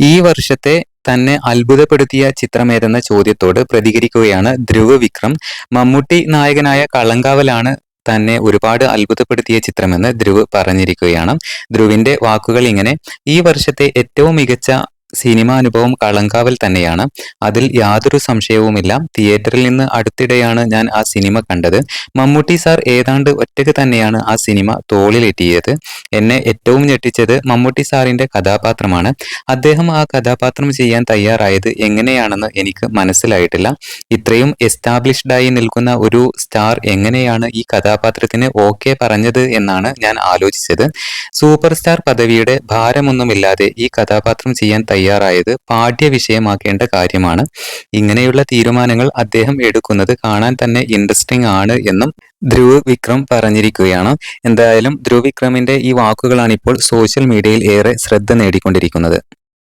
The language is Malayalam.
ഈ വർഷത്തെ തന്നെ അത്ഭുതപ്പെടുത്തിയ ചിത്രമേതെന്ന ചോദ്യത്തോട് പ്രതികരിക്കുകയാണ് ധ്രുവ് വിക്രം മമ്മൂട്ടി നായകനായ കളങ്കാവലാണ് തന്നെ ഒരുപാട് അത്ഭുതപ്പെടുത്തിയ ചിത്രമെന്ന് ധ്രുവ് പറഞ്ഞിരിക്കുകയാണ്. ധ്രുവിന്റെ വാക്കുകൾ ഇങ്ങനെ ഈ വർഷത്തെ ഏറ്റവും മികച്ച സിനിമാ അനുഭവം കളങ്കാവൽ തന്നെയാണ്. അതിൽ യാതൊരു സംശയവുമില്ല. തിയേറ്ററിൽ നിന്ന് അടുത്തിടെയാണ് ഞാൻ ആ സിനിമ കണ്ടത്. മമ്മൂട്ടി സാർ ഏതാണ്ട് ഒറ്റയ്ക്ക് തന്നെയാണ് ആ സിനിമ തോളിലെത്തിയത്. എന്നെ ഏറ്റവും ഞെട്ടിച്ചത് മമ്മൂട്ടി സാറിന്റെ കഥാപാത്രമാണ്. അദ്ദേഹം ആ കഥാപാത്രം ചെയ്യാൻ തയ്യാറായത് എങ്ങനെയാണെന്ന് എനിക്ക് മനസ്സിലായിട്ടില്ല. ഇത്രയും എസ്റ്റാബ്ലിഷ്ഡായി നിൽക്കുന്ന ഒരു സ്റ്റാർ എങ്ങനെയാണ് ഈ കഥാപാത്രത്തിന് ഓക്കെ പറഞ്ഞത് എന്നാണ് ഞാൻ ആലോചിച്ചത്. സൂപ്പർ സ്റ്റാർ പദവിയുടെ ഭാരമൊന്നുമില്ലാതെ ഈ കഥാപാത്രം ചെയ്യാൻ പാഠ്യ വിഷയമാക്കേണ്ട കാര്യമാണ്. ഇങ്ങനെയുള്ള തീരുമാനങ്ങൾ അദ്ദേഹം എടുക്കുന്നത് കാണാൻ തന്നെ ഇൻട്രസ്റ്റിംഗ് ആണ് എന്നും ധ്രുവ് വിക്രം പറഞ്ഞിരിക്കുകയാണ്. എന്തായാലും ധ്രുവ് വിക്രമിന്റെ ഈ വാക്കുകളാണ് ഇപ്പോൾ സോഷ്യൽ മീഡിയയിൽ ഏറെ ശ്രദ്ധ നേടിക്കൊണ്ടിരിക്കുന്നത്.